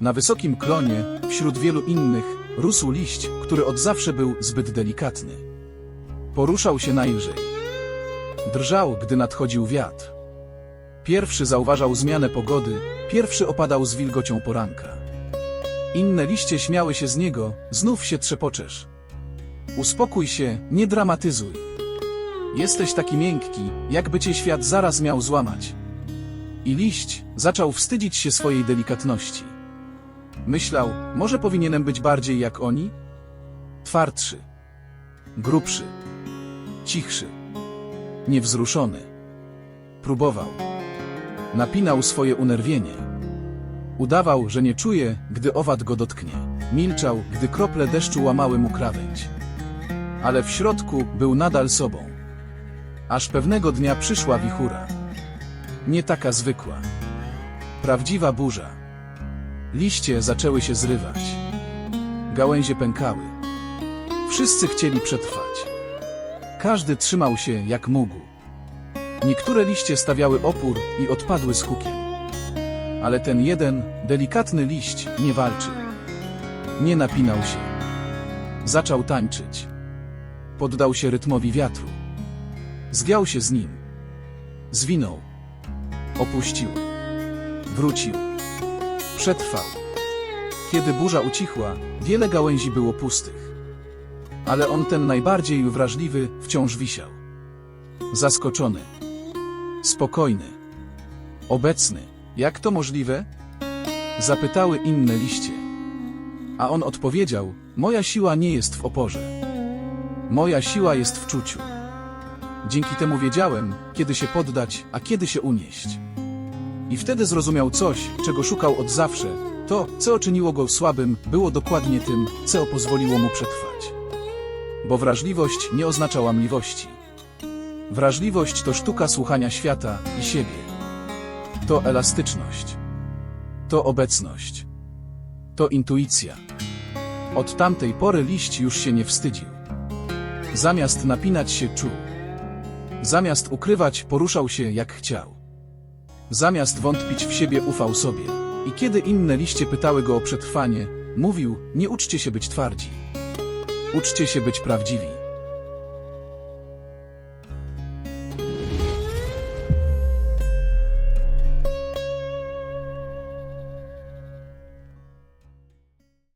Na wysokim klonie, wśród wielu innych, rósł liść, który od zawsze był zbyt delikatny. Poruszał się najlżej. Drżał, gdy nadchodził wiatr. Pierwszy zauważał zmianę pogody, pierwszy opadał z wilgocią poranka. Inne liście śmiały się z niego, znów się trzepoczesz. Uspokój się, nie dramatyzuj. Jesteś taki miękki, jakby cię świat zaraz miał złamać. I liść zaczął wstydzić się swojej delikatności. Myślał, może powinienem być bardziej jak oni? Twardszy, grubszy, cichszy, niewzruszony. Próbował. Napinał swoje unerwienie. Udawał, że nie czuje, gdy owad go dotknie. Milczał, gdy krople deszczu łamały mu krawędź. Ale w środku był nadal sobą. Aż pewnego dnia przyszła wichura. Nie taka zwykła. Prawdziwa burza. Liście zaczęły się zrywać. Gałęzie pękały. Wszyscy chcieli przetrwać. Każdy trzymał się jak mógł. Niektóre liście stawiały opór i odpadły z hukiem. Ale ten jeden, delikatny liść nie walczył. Nie napinał się. Zaczął tańczyć. Poddał się rytmowi wiatru. Zwiał się z nim. Zwinął. Opuścił. Wrócił. Przetrwał. Kiedy burza ucichła, wiele gałęzi było pustych. Ale on ten najbardziej wrażliwy wciąż wisiał. Zaskoczony. Spokojny. Obecny. Jak to możliwe? Zapytały inne liście. A on odpowiedział: Moja siła nie jest w oporze. Moja siła jest w czuciu. Dzięki temu wiedziałem, kiedy się poddać, a kiedy się unieść. I wtedy zrozumiał coś, czego szukał od zawsze. To, co czyniło go słabym, było dokładnie tym, co pozwoliło mu przetrwać. Bo wrażliwość nie oznacza łamliwości. Wrażliwość to sztuka słuchania świata i siebie. To elastyczność. To obecność. To intuicja. Od tamtej pory liść już się nie wstydził. Zamiast napinać się czuł. Zamiast ukrywać, poruszał się jak chciał. Zamiast wątpić w siebie, ufał sobie. I kiedy inne liście pytały go o przetrwanie, mówił: Nie uczcie się być twardzi. Uczcie się być prawdziwi.